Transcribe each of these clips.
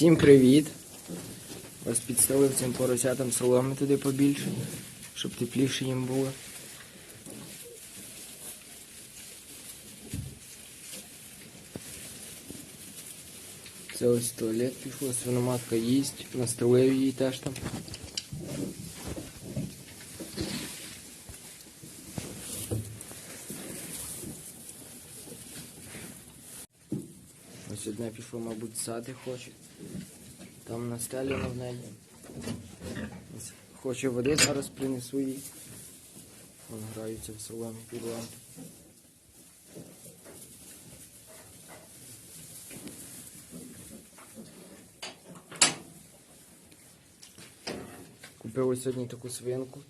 Всім привіт! Ось підстелив цим поросятам соломи туди побільше, щоб тепліше їм було. Це ось туалет пішло, свиноматка їсть, настрелив її теж там. Ось одне пішло, мабуть, сати хоче. Там настелено в неї. Хоче води, зараз принесу їй. Вон граються в соломі під лампу. Купив ось сьогодні таку свинку.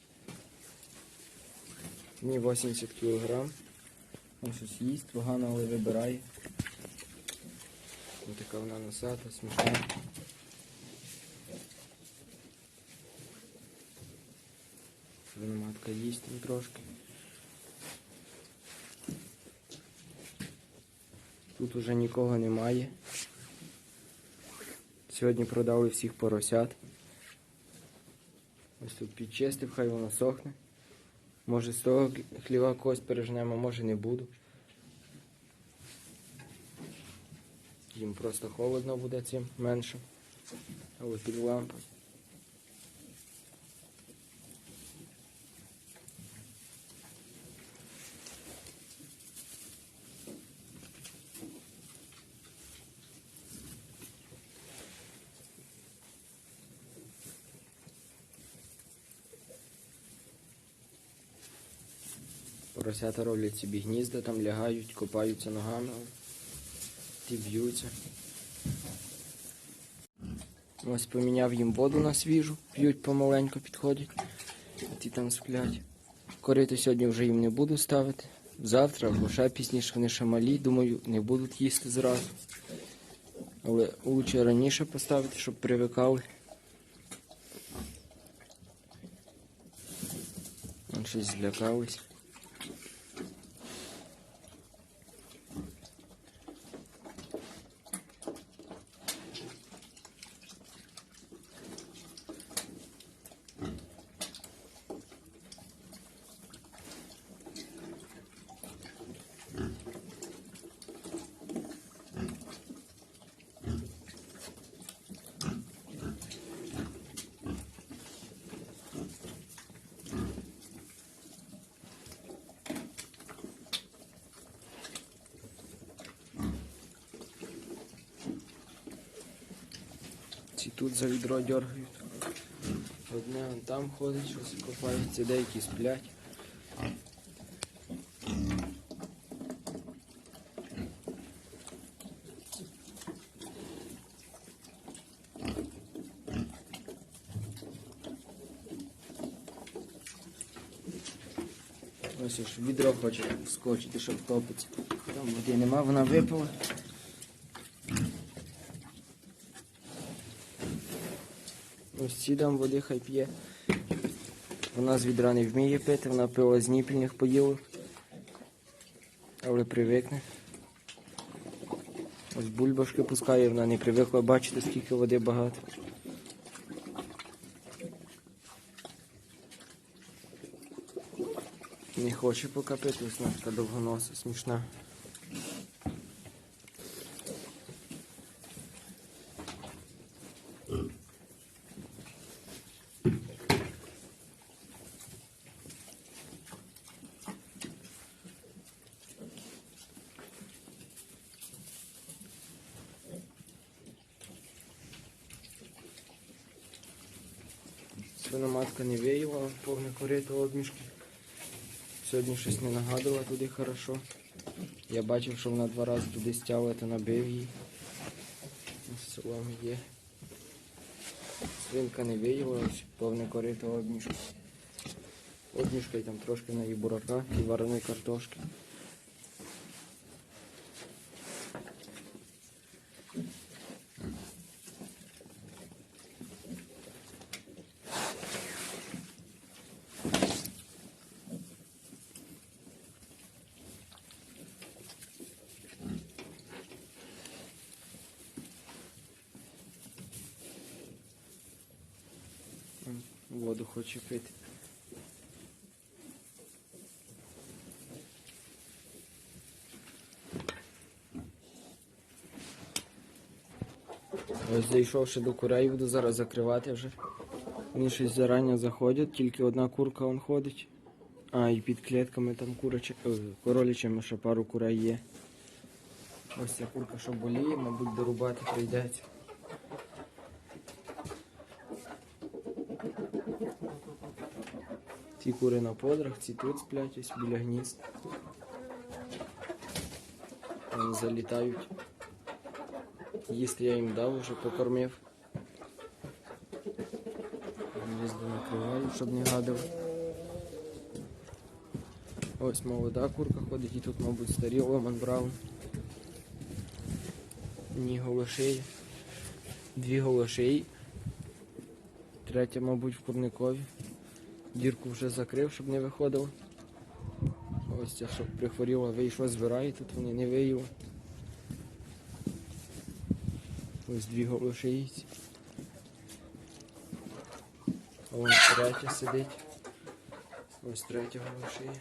Мені 80 кг. Ось щось їсть, погано, але вибирає. Ось така вона носата, смішна. Свиноматка їсть там трошки. Тут уже нікого немає. Сьогодні продали всіх поросят. Ось тут підчистив, хай воно сохне. Може з того хліва кость пережнемо, може не буду. Їм просто холодно буде цим менше. Але під лампою. Поросята роблять собі гнізда, там лягають, копаються ногами, ті б'ються. Ось поміняв їм воду на свіжу, п'ють помаленьку, підходять, ті там сплять. Корити сьогодні вже їм не буду ставити. Завтра або ще пізніше вони ще малі, думаю, не будуть їсти зразу. Але лучше раніше поставити, щоб привикали. Вон щось злякались. Ці тут за відро дергають. Одне он там ходить, щось копається, деякі сплять. Ось ж відро хоче вскочити, щоб топиться. Там води нема, вона випала. Ось ці дам води хай п'є. Вона з відра не вміє пити, вона пила з ніпільних поїлок. Але привикне. Ось бульбашки пускає, вона не привикла бачити, скільки води багато. Не хоче поки пити, ось така довгоноса, смішна. Свиноматка не виїла, повне корито обмішки. Сьогодні щось не нагадувала туди хорошо. Я бачив, що вона два рази туди стягла, то набив її. Ось соломи є. Свинка не виїла, ось повне корито обмішки. Обмішка і там трошки на її бурака і вареної картошки. Воду хоче пити. Ось зайшовши до курей, буду зараз закривати вже. Вони щось зарані заходять, тільки одна курка он ходить. А, і під клітками там курочі, е, королячими ще пару курей є. Ось ця курка, що боліє, мабуть, дорубати прийдеться. Ці кури на подрах, ці тут сплять ось біля гнізд. Вони залітають. Їсти я їм дав, вже покормив. Гніздо накриваю, щоб не гадав. Ось молода курка ходить і тут, мабуть, старі Ломан Браун. Ні голошиї. Дві голошиї. Третя, мабуть, в курникові. Дірку вже закрив, щоб не виходило. Ось ця, щоб прихворіла, вийшла, збирає, тут вони не виїли. Ось дві голошиїці. А ось третя сидить. Ось третя голошия.